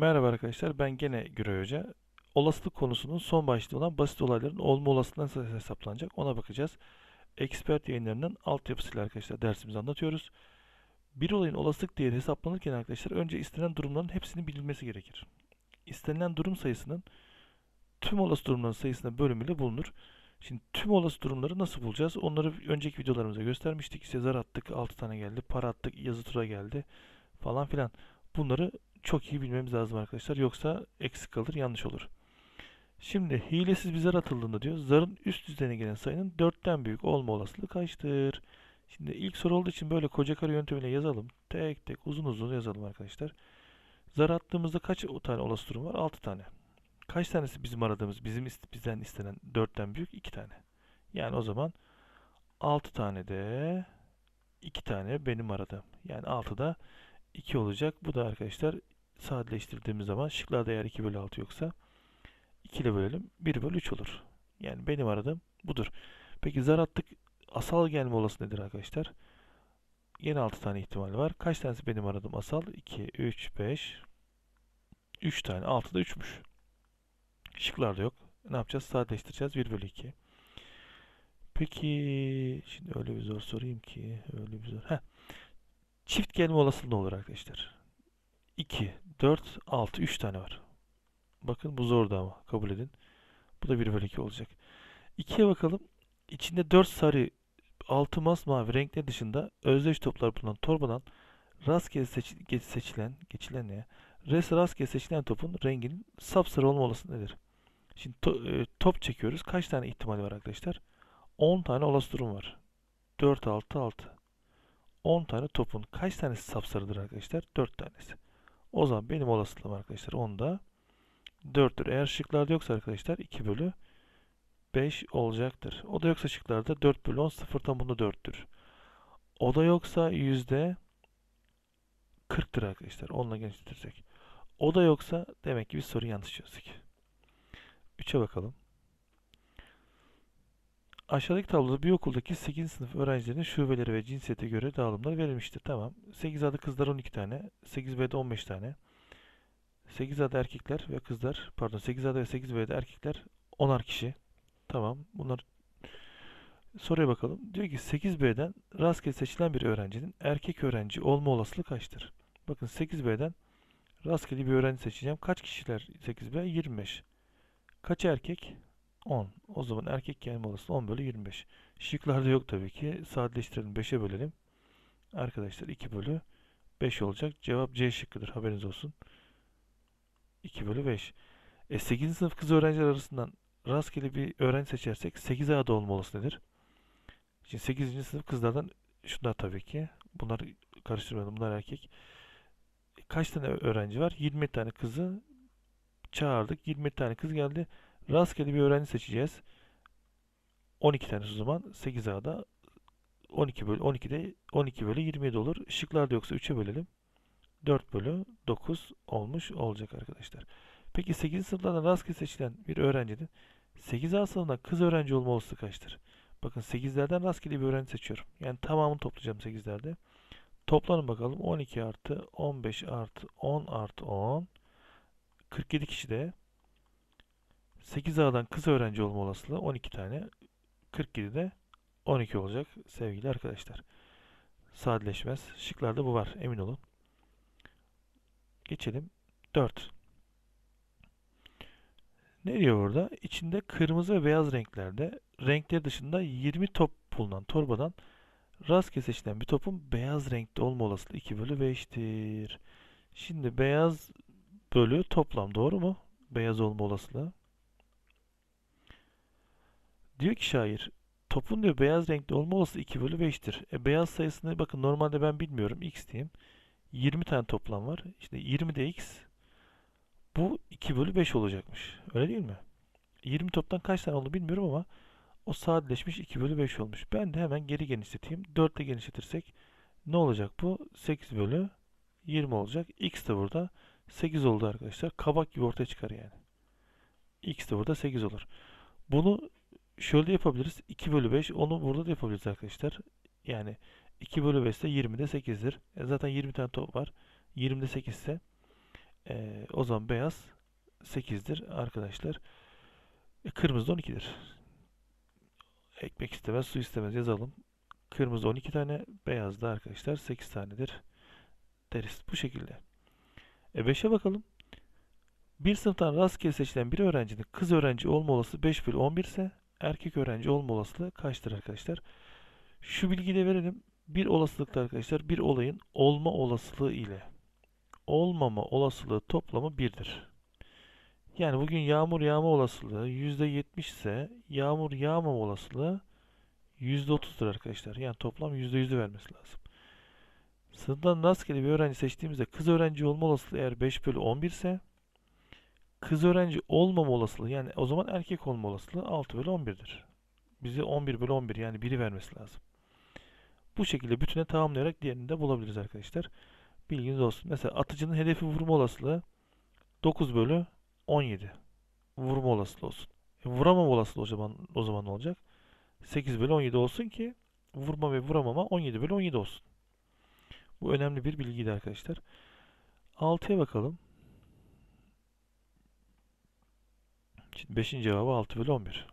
Merhaba arkadaşlar, ben gene Güray Hoca. Olasılık konusunun son başlığı olan basit olayların olma olasılığı nasıl hesaplanacak ona bakacağız. Expert yayınlarının altyapısıyla arkadaşlar dersimizi anlatıyoruz. Bir olayın olasılık değeri hesaplanırken arkadaşlar önce istenen durumların hepsinin bilinmesi gerekir. İstenilen durum sayısının tüm olası durumların sayısına bölümüyle bulunur. Şimdi tüm olası durumları nasıl bulacağız? Onları önceki videolarımızda göstermiştik. İşte zar attık, 6 tane geldi, para attık, yazı tura geldi falan filan. Bunları çok iyi bilmemiz lazım arkadaşlar. Yoksa eksik kalır, yanlış olur. Şimdi hilesiz bir zar atıldığında diyor. Zarın üst düzeyine gelen sayının 4'ten büyük olma olasılığı kaçtır? Şimdi ilk soru olduğu için böyle koca kare yöntemiyle yazalım. Tek tek uzun uzun yazalım arkadaşlar. Zar attığımızda kaç tane olası durum var? 6 tane. Kaç tanesi bizim aradığımız, bizim bizden istenen 4'ten büyük? 2 tane. Yani o zaman 6 tane de 2 tane benim aradığım. Yani 6'da 2 olacak. Bu da arkadaşlar sadeleştirdiğimiz zaman şıklarda eğer 2 bölü 6 yoksa 2 ile bölelim 1 bölü 3 olur. Yani benim aradığım budur. Peki zar attık asal gelme olası nedir arkadaşlar? Yine 6 tane ihtimal var. Kaç tanesi benim aradığım asal? 2, 3, 5 3 tane. 6 da 3'müş. Şıklarda yok. Ne yapacağız? Sadeleştireceğiz. 1 bölü 2. Peki şimdi öyle bir zor sorayım ki öyle bir zor. Heh. Çift gelme olasılığı ne olur arkadaşlar? 2, 4, 6, 3 tane var. Bakın bu zordu ama kabul edin. Bu da 1 bölü 2 olacak. 2'ye bakalım. İçinde 4 sarı, 6 masmavi renkler dışında özdeş toplar bulunan torbadan rastgele seç, seçilen, geçilen ne ya? Res rastgele seçilen topun renginin sapsarı olma olasılığı nedir? Şimdi to, e, top çekiyoruz. Kaç tane ihtimali var arkadaşlar? 10 tane olası durum var. 4, 6, 6. 10 tane topun kaç tanesi sapsarıdır arkadaşlar? 4 tanesi. O zaman benim olasılığım arkadaşlar 10'da 4'tür. Eğer şıklarda yoksa arkadaşlar 2 bölü 5 olacaktır. O da yoksa şıklarda 4 bölü 10 sıfırdan bunu 4'tür. O da yoksa yüzde 40'tır arkadaşlar. Onunla genişletirsek. O da yoksa demek ki biz soruyu yanlış çözdük. 3'e bakalım. Aşağıdaki tabloda bir okuldaki 8. sınıf öğrencilerinin şubeleri ve cinsiyete göre dağılımlar verilmiştir. Tamam. 8 adı kızlar 12 tane. 8B'de 15 tane. 8 adı erkekler ve kızlar pardon 8 adı ve 8B'de erkekler 10'ar kişi. Tamam. Bunlar soruya bakalım. Diyor ki 8B'den rastgele seçilen bir öğrencinin erkek öğrenci olma olasılığı kaçtır? Bakın 8B'den rastgele bir öğrenci seçeceğim. Kaç kişiler 8B? 25. Kaç erkek? 10. O zaman erkek gelme olasılığı 10 bölü 25. Şıklarda yok tabii ki. Sadeleştirelim 5'e bölelim. Arkadaşlar 2 bölü 5 olacak. Cevap C şıkkıdır. Haberiniz olsun. 2 bölü 5. E 8. sınıf kız öğrenciler arasından rastgele bir öğrenci seçersek 8 A'da olma olası nedir? Şimdi 8. sınıf kızlardan şunlar tabii ki. Bunlar karıştırmayalım. Bunlar erkek. Kaç tane öğrenci var? 20 tane kızı çağırdık. 20 tane kız geldi. Rastgele bir öğrenci seçeceğiz. 12 tane o zaman 8A'da 12 bölü 12'de 12 bölü 27 olur. Şıklarda yoksa 3'e bölelim. 4 bölü 9 olmuş olacak arkadaşlar. Peki 8. sınıflardan rastgele seçilen bir öğrencinin 8A sınıfından kız öğrenci olma olasılığı kaçtır? Bakın 8'lerden rastgele bir öğrenci seçiyorum. Yani tamamını toplayacağım 8'lerde. Toplanın bakalım. 12 artı 15 artı 10 artı 10 47 kişi de 8A'dan kız öğrenci olma olasılığı 12 tane. 47'de 12 olacak sevgili arkadaşlar. Sadeleşmez. Şıklarda bu var emin olun. Geçelim. 4. Ne diyor burada? İçinde kırmızı ve beyaz renklerde renkleri dışında 20 top bulunan torbadan rastgele seçilen bir topun beyaz renkte olma olasılığı 2 bölü 5'tir. Şimdi beyaz bölü toplam doğru mu? Beyaz olma olasılığı. Diyor ki şair topun diyor beyaz renkli olma olasılığı 2 bölü 5'tir. E, beyaz sayısını bakın normalde ben bilmiyorum x diyeyim. 20 tane toplam var. İşte 20 de x. Bu 2 bölü 5 olacakmış. Öyle değil mi? 20 toptan kaç tane oldu bilmiyorum ama o sadeleşmiş 2 bölü 5 olmuş. Ben de hemen geri genişleteyim. 4 ile genişletirsek ne olacak bu? 8 bölü 20 olacak. X de burada 8 oldu arkadaşlar. Kabak gibi ortaya çıkar yani. X de burada 8 olur. Bunu şöyle yapabiliriz. 2 bölü 5 onu burada da yapabiliriz arkadaşlar. Yani 2 bölü 5 ise 20'de 8'dir. E zaten 20 tane top var. 20'de 8 ise Ee, o zaman beyaz 8'dir arkadaşlar. E, kırmızı da 12'dir. Ekmek istemez, su istemez yazalım. Kırmızı 12 tane, beyaz da arkadaşlar 8 tanedir deriz. Bu şekilde. E 5'e bakalım. Bir sınıftan rastgele seçilen bir öğrencinin kız öğrenci olma olasılığı 5 bölü 11 ise erkek öğrenci olma olasılığı kaçtır arkadaşlar? Şu bilgiyi de verelim. Bir olasılıkta arkadaşlar bir olayın olma olasılığı ile olmama olasılığı toplamı 1'dir. Yani bugün yağmur yağma olasılığı %70 ise yağmur yağmama olasılığı %30'dur arkadaşlar. Yani toplam %100'ü vermesi lazım. Sınıftan rastgele bir öğrenci seçtiğimizde kız öğrenci olma olasılığı eğer 5 bölü 11 ise kız öğrenci olmama olasılığı yani o zaman erkek olma olasılığı 6 bölü 11'dir. Bize 11 bölü 11 yani 1'i vermesi lazım. Bu şekilde bütüne tamamlayarak diğerini de bulabiliriz arkadaşlar. Bilginiz olsun. Mesela atıcının hedefi vurma olasılığı 9 bölü 17. Vurma olasılığı olsun. E, vuramama olasılığı o zaman, o zaman ne olacak? 8 bölü 17 olsun ki vurma ve vuramama 17 bölü 17 olsun. Bu önemli bir bilgiydi arkadaşlar. 6'ya bakalım. Şimdi 5. cevabı 6 bölü 11.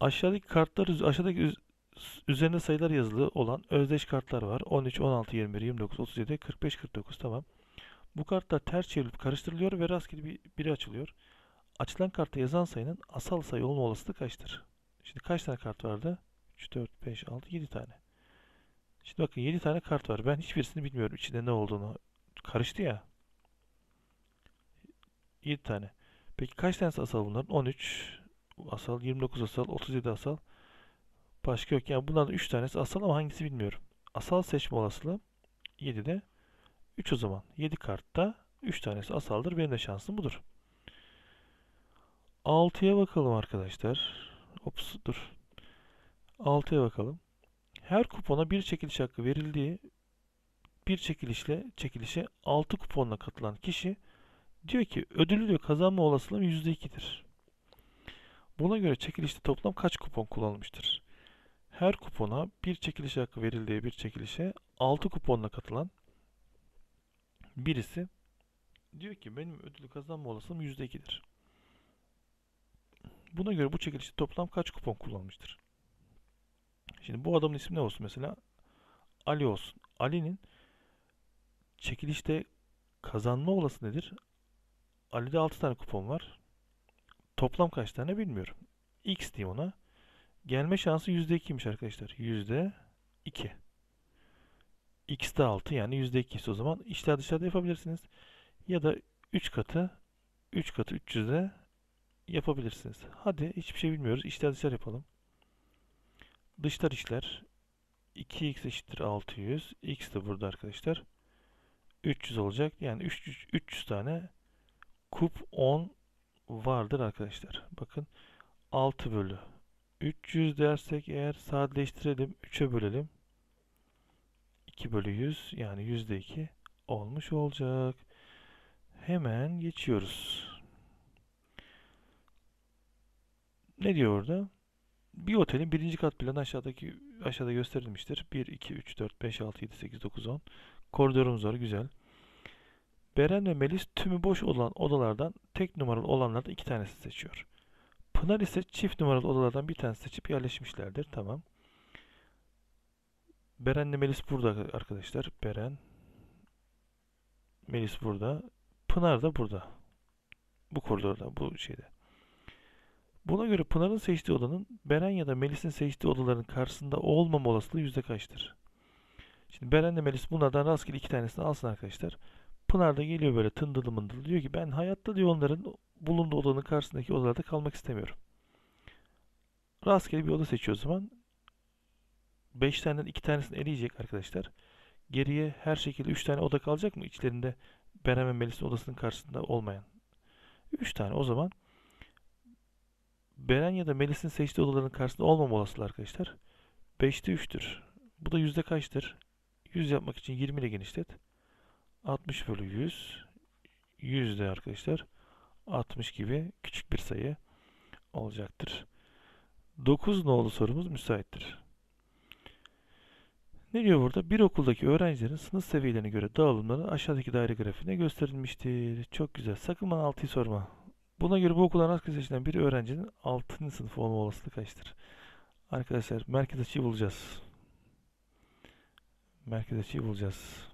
Aşağıdaki kartlar aşağıdaki üz- üzerinde sayılar yazılı olan özdeş kartlar var. 13, 16, 21, 29, 37, 45, 49 tamam. Bu kartlar ters çevrilip karıştırılıyor ve rastgele bir, biri açılıyor. Açılan kartta yazan sayının asal sayı olma olasılığı kaçtır? Şimdi kaç tane kart vardı? 3, 4, 5, 6, 7 tane. Şimdi bakın 7 tane kart var. Ben hiçbirisini bilmiyorum içinde ne olduğunu. Karıştı ya. 7 tane. Peki kaç tanesi asal bunların? 13 asal, 29 asal, 37 asal. Başka yok. Yani bunlardan 3 tanesi asal ama hangisi bilmiyorum. Asal seçme olasılığı 7'de 3 o zaman. 7 kartta 3 tanesi asaldır. Benim de şansım budur. 6'ya bakalım arkadaşlar. Ops dur. 6'ya bakalım. Her kupona bir çekiliş hakkı verildiği bir çekilişle çekilişe 6 kuponla katılan kişi diyor ki ödülü diyor kazanma olasılığım %2'dir. Buna göre çekilişte toplam kaç kupon kullanılmıştır? Her kupona bir çekiliş hakkı verildiği bir çekilişe 6 kuponla katılan birisi diyor ki benim ödülü kazanma olasılığım %2'dir. Buna göre bu çekilişte toplam kaç kupon kullanmıştır? Şimdi bu adamın ismi ne olsun mesela? Ali olsun. Ali'nin çekilişte kazanma olası nedir? Ali'de 6 tane kupon var. Toplam kaç tane bilmiyorum. X diyeyim ona. Gelme şansı %2'ymiş arkadaşlar. %2. X'de 6 yani %2 ise o zaman içler dışarıda yapabilirsiniz. Ya da 3 katı 3 katı 300'de yapabilirsiniz. Hadi hiçbir şey bilmiyoruz. İçler dışarı yapalım. Dışlar işler 2x eşittir 600. X de burada arkadaşlar. 300 olacak. Yani 300, 300 tane kup 10 vardır arkadaşlar. Bakın 6 bölü 300 dersek eğer sadeleştirelim 3'e bölelim. 2 bölü 100 yani %2 olmuş olacak. Hemen geçiyoruz. Ne diyor orada? Bir otelin birinci kat planı aşağıdaki aşağıda gösterilmiştir. 1, 2, 3, 4, 5, 6, 7, 8, 9, 10. Koridorumuz var. Güzel. Beren ve Melis tümü boş olan odalardan tek numaralı olanlardan iki tanesi seçiyor. Pınar ise çift numaralı odalardan bir tanesi seçip yerleşmişlerdir. Tamam. Beren'le Melis burada arkadaşlar. Beren. Melis burada. Pınar da burada. Bu koridorda, bu şeyde. Buna göre Pınar'ın seçtiği odanın Beren ya da Melis'in seçtiği odaların karşısında olmama olasılığı yüzde kaçtır? Şimdi Beren ile Melis bunlardan rastgele iki tanesini alsın arkadaşlar. Pınar da geliyor böyle tındılı mındılı diyor ki ben hayatta diyor onların bulunduğu odanın karşısındaki odalarda kalmak istemiyorum. Rastgele bir oda seçiyor o zaman. 5 taneden 2 tanesini eleyecek arkadaşlar. Geriye her şekilde 3 tane oda kalacak mı? İçlerinde Beren ve Melis'in odasının karşısında olmayan. 3 tane o zaman Beren ya da Melis'in seçtiği odaların karşısında olmama olasılığı arkadaşlar. 5'te 3'tür. Bu da yüzde kaçtır? 100 yapmak için 20 ile genişlet. 60 bölü 100. Yüzde arkadaşlar. 60 gibi küçük bir sayı olacaktır. 9 nolu sorumuz müsaittir. Ne diyor burada? Bir okuldaki öğrencilerin sınıf seviyelerine göre dağılımları aşağıdaki daire grafiğinde gösterilmiştir. Çok güzel. Sakın bana 6'yı sorma. Buna göre bu okuldan rastgele seçilen bir öğrencinin 6. sınıf olma olasılığı kaçtır? Arkadaşlar merkez açıyı bulacağız. Merkez açıyı bulacağız.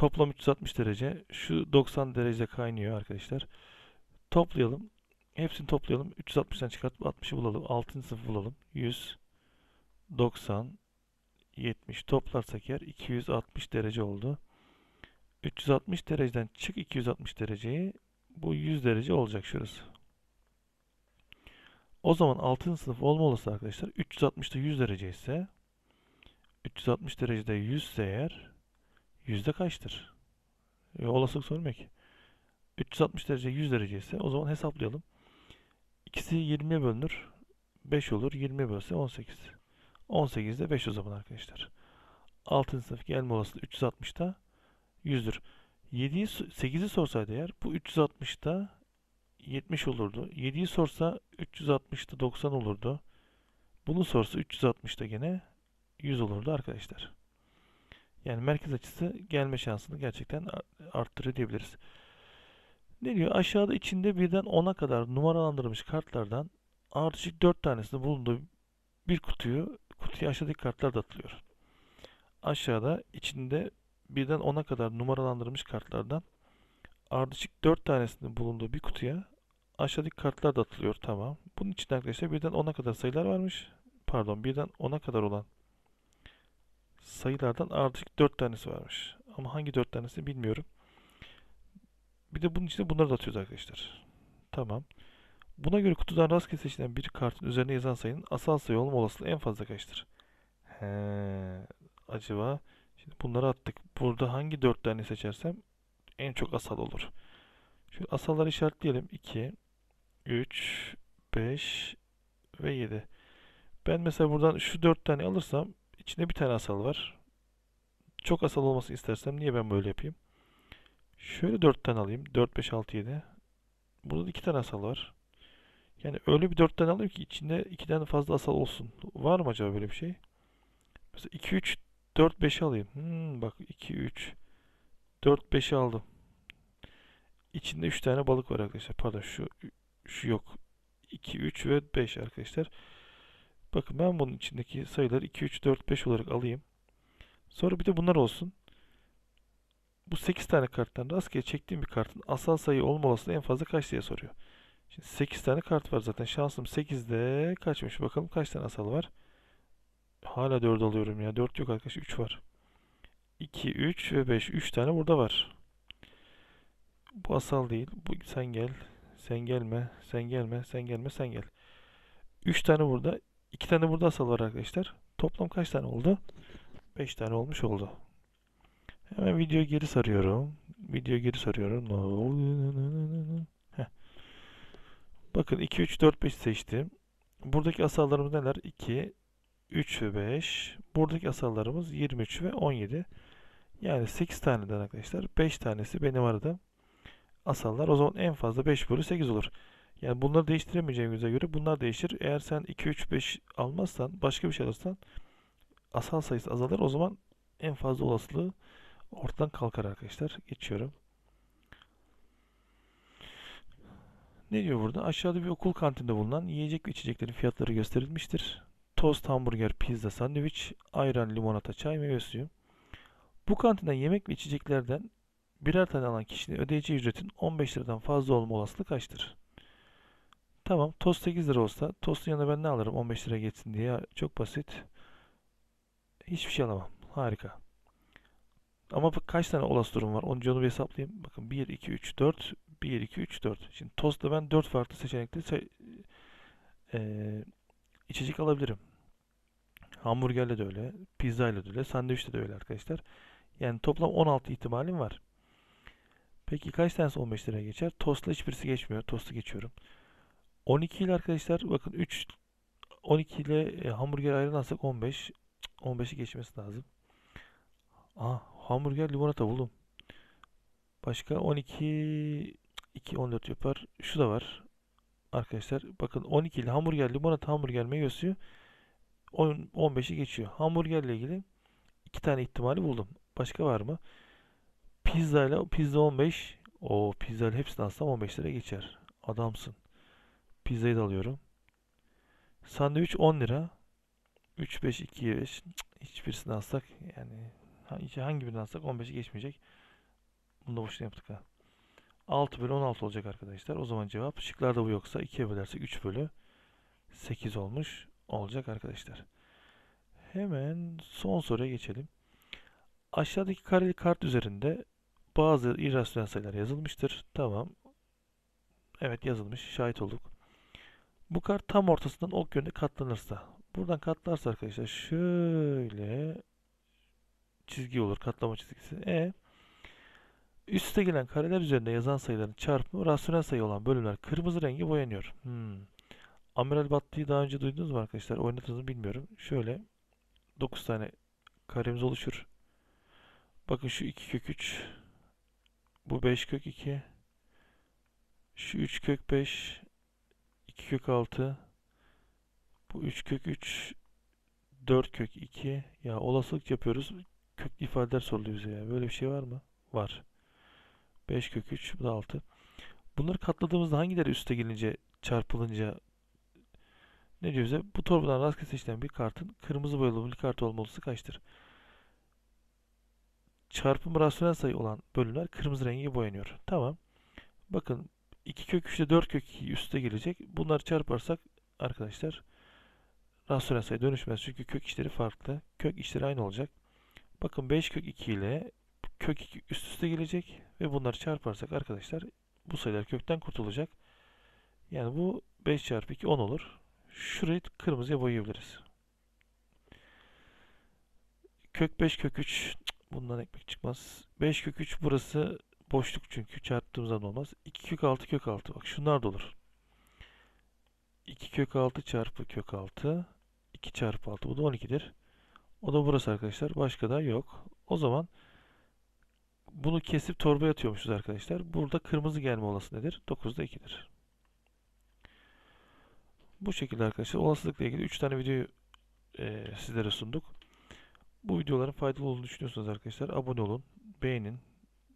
Toplam 360 derece. Şu 90 derece kaynıyor arkadaşlar. Toplayalım. Hepsini toplayalım. 360'dan çıkartıp 60'ı bulalım. 6. sınıf bulalım. 100, 90, 70 toplarsak eğer 260 derece oldu. 360 dereceden çık 260 dereceyi. Bu 100 derece olacak şurası. O zaman 6. sınıf olma olasılığı arkadaşlar 360'da 100 derece ise 360 derecede 100 ise eğer yüzde kaçtır? E, olasılık sormuyor ki. 360 derece 100 derece ise o zaman hesaplayalım. İkisi 20'ye bölünür. 5 olur. 20'ye bölse 18. 18'de 5 o zaman arkadaşlar. 6. sınıf gelme olasılığı 360'da 100'dür. 7'yi 8'i sorsaydı eğer bu 360'da 70 olurdu. 7'yi sorsa 360'da 90 olurdu. Bunu sorsa 360'da gene 100 olurdu arkadaşlar. Yani merkez açısı gelme şansını gerçekten arttırıyor diyebiliriz. Ne diyor? Aşağıda içinde birden 10'a kadar numaralandırılmış kartlardan ardışık 4 tanesinde bulunduğu bir kutuyu kutuya aşağıdaki kartlar da atılıyor. Aşağıda içinde birden 10'a kadar numaralandırılmış kartlardan ardışık 4 tanesinin bulunduğu bir kutuya aşağıdaki kartlar da atılıyor. Tamam. Bunun için arkadaşlar birden 10'a kadar sayılar varmış. Pardon birden 10'a kadar olan sayılardan ardışık 4 tanesi varmış. Ama hangi 4 tanesi bilmiyorum. Bir de bunun içinde bunları da atıyoruz arkadaşlar. Tamam. Buna göre kutudan rastgele seçilen bir kartın üzerine yazan sayının asal sayı olma olasılığı en fazla kaçtır? He, acaba şimdi bunları attık. Burada hangi 4 tane seçersem en çok asal olur. Şu asalları işaretleyelim. 2, 3, 5 ve 7. Ben mesela buradan şu 4 tane alırsam içinde bir tane asal var. Çok asal olmasını istersem niye ben böyle yapayım? Şöyle 4 tane alayım. 4, 5, 6, 7. Burada da 2 tane asal var. Yani öyle bir 4 tane alayım ki içinde 2 tane fazla asal olsun. Var mı acaba böyle bir şey? Mesela 2, 3, 4, 5'i alayım. Hmm, bak 2, 3, 4, 5'i aldım. İçinde 3 tane balık var arkadaşlar. Pardon şu şu yok. 2, 3 ve 5 arkadaşlar. Bakın ben bunun içindeki sayıları 2, 3, 4, 5 olarak alayım. Sonra bir de bunlar olsun. Bu 8 tane karttan rastgele çektiğim bir kartın asal sayı olma olasılığı en fazla kaç diye soruyor. Şimdi 8 tane kart var zaten. Şansım 8'de kaçmış. Bakalım kaç tane asal var. Hala 4 alıyorum ya. 4 yok arkadaş. 3 var. 2, 3 ve 5. 3 tane burada var. Bu asal değil. Bu sen gel. Sen gelme. Sen gelme. Sen gelme. Sen gel. 3 tane burada. 2 tane burada asal var arkadaşlar. Toplam kaç tane oldu? 5 tane olmuş oldu. Hemen videoyu geri sarıyorum. Videoyu geri sarıyorum. Heh. Bakın 2, 3, 4, 5 seçtim. Buradaki asallarımız neler? 2, 3 ve 5. Buradaki asallarımız 23 ve 17. Yani 8 taneden arkadaşlar 5 tanesi benim aradığım asallar. O zaman en fazla 5 bölü 8 olur. Yani bunları değiştiremeyeceğimize göre bunlar değişir. Eğer sen 2, 3, 5 almazsan başka bir şey alırsan asal sayısı azalır. O zaman en fazla olasılığı ortadan kalkar arkadaşlar. Geçiyorum. Ne diyor burada? Aşağıda bir okul kantinde bulunan yiyecek ve içeceklerin fiyatları gösterilmiştir. Tost, hamburger, pizza, sandviç, ayran, limonata, çay, meyve suyu. Bu kantinden yemek ve içeceklerden birer tane alan kişinin ödeyeceği ücretin 15 liradan fazla olma olasılığı kaçtır? Tamam, tost 8 lira olsa, tostun yanına ben ne alırım 15 lira geçsin diye. Çok basit. Hiçbir şey alamam. Harika. Ama kaç tane olası durum var? Onu onu bir hesaplayayım. Bakın 1, 2, 3, 4. 1, 2, 3, 4. Şimdi tostta ben 4 farklı seçenekte e, içecek alabilirim. Hamburgerle de öyle. Pizzayla da öyle. Sandviçle de öyle arkadaşlar. Yani toplam 16 ihtimalim var. Peki kaç tanesi 15 liraya geçer? Tostla hiçbirisi geçmiyor. Tostu geçiyorum. 12 ile arkadaşlar bakın 3 12 ile e, hamburger ayran alsak 15. 15'i geçmesi lazım. Aa, hamburger limonata buldum. Başka 12 2 14 yapar. Şu da var. Arkadaşlar bakın 12 ile hamburger limonata hamburger meyve suyu 15'i geçiyor. Hamburgerle ilgili iki tane ihtimali buldum. Başka var mı? Pizza ile pizza 15. O pizza hepsini alsam 15 lira geçer. Adamsın. Pizzayı da alıyorum. Sandviç 10 lira. 3, 5, 2, 5. Hiçbirisini alsak yani hangi birini alsak 15'i geçmeyecek. Bunu da boşuna yaptık ha. 6 bölü 16 olacak arkadaşlar. O zaman cevap şıklarda bu yoksa 2'ye bölersek 3 bölü 8 olmuş olacak arkadaşlar. Hemen son soruya geçelim. Aşağıdaki kareli kart üzerinde bazı irrasyonel sayılar yazılmıştır. Tamam. Evet yazılmış. Şahit olduk. Bu kart tam ortasından ok yönünde katlanırsa. Buradan katlarsa arkadaşlar şöyle çizgi olur. Katlama çizgisi. E üste gelen kareler üzerinde yazan sayıların çarpımı rasyonel sayı olan bölümler kırmızı rengi boyanıyor. Hmm. Amiral Battı'yı daha önce duydunuz mu arkadaşlar? Oynadınız mı bilmiyorum. Şöyle 9 tane karemiz oluşur. Bakın şu 2 kök 3. Bu 5 kök 2. Şu 3 kök 5. 2 kök 6. Bu 3 kök 3. 4 kök 2. Ya olasılık yapıyoruz. Köklü ifadeler soruluyor bize ya. Böyle bir şey var mı? Var. 5 kök 3. Bu da 6. Bunları katladığımızda hangileri üste gelince çarpılınca ne diyor bize? Bu torbadan rastgele seçilen bir kartın kırmızı boyalı bir kart olma olasılığı kaçtır? Çarpım rasyonel sayı olan bölümler kırmızı rengi boyanıyor. Tamam. Bakın 2 kök 3 ile 4 kök 2 üste gelecek. Bunları çarparsak arkadaşlar rasyonel sayı dönüşmez. Çünkü kök işleri farklı. Kök işleri aynı olacak. Bakın 5 kök 2 ile kök 2 üst üste gelecek. Ve bunları çarparsak arkadaşlar bu sayılar kökten kurtulacak. Yani bu 5 çarpı 2 10 olur. Şurayı kırmızıya boyayabiliriz. Kök 5 kök 3 bundan ekmek çıkmaz. 5 kök 3 burası boşluk çünkü çarptığımızdan olmaz. 2 kök 6 kök 6 bak şunlar da olur. 2 kök 6 çarpı kök 6 2 çarpı 6 bu da 12'dir. O da burası arkadaşlar. Başka da yok. O zaman bunu kesip torbaya atıyormuşuz arkadaşlar. Burada kırmızı gelme olası nedir? 9'da 2'dir. Bu şekilde arkadaşlar olasılıkla ilgili 3 tane videoyu e, sizlere sunduk. Bu videoların faydalı olduğunu düşünüyorsanız arkadaşlar abone olun, beğenin,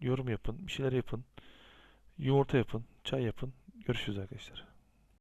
yorum yapın, bir şeyler yapın, yumurta yapın, çay yapın. Görüşürüz arkadaşlar.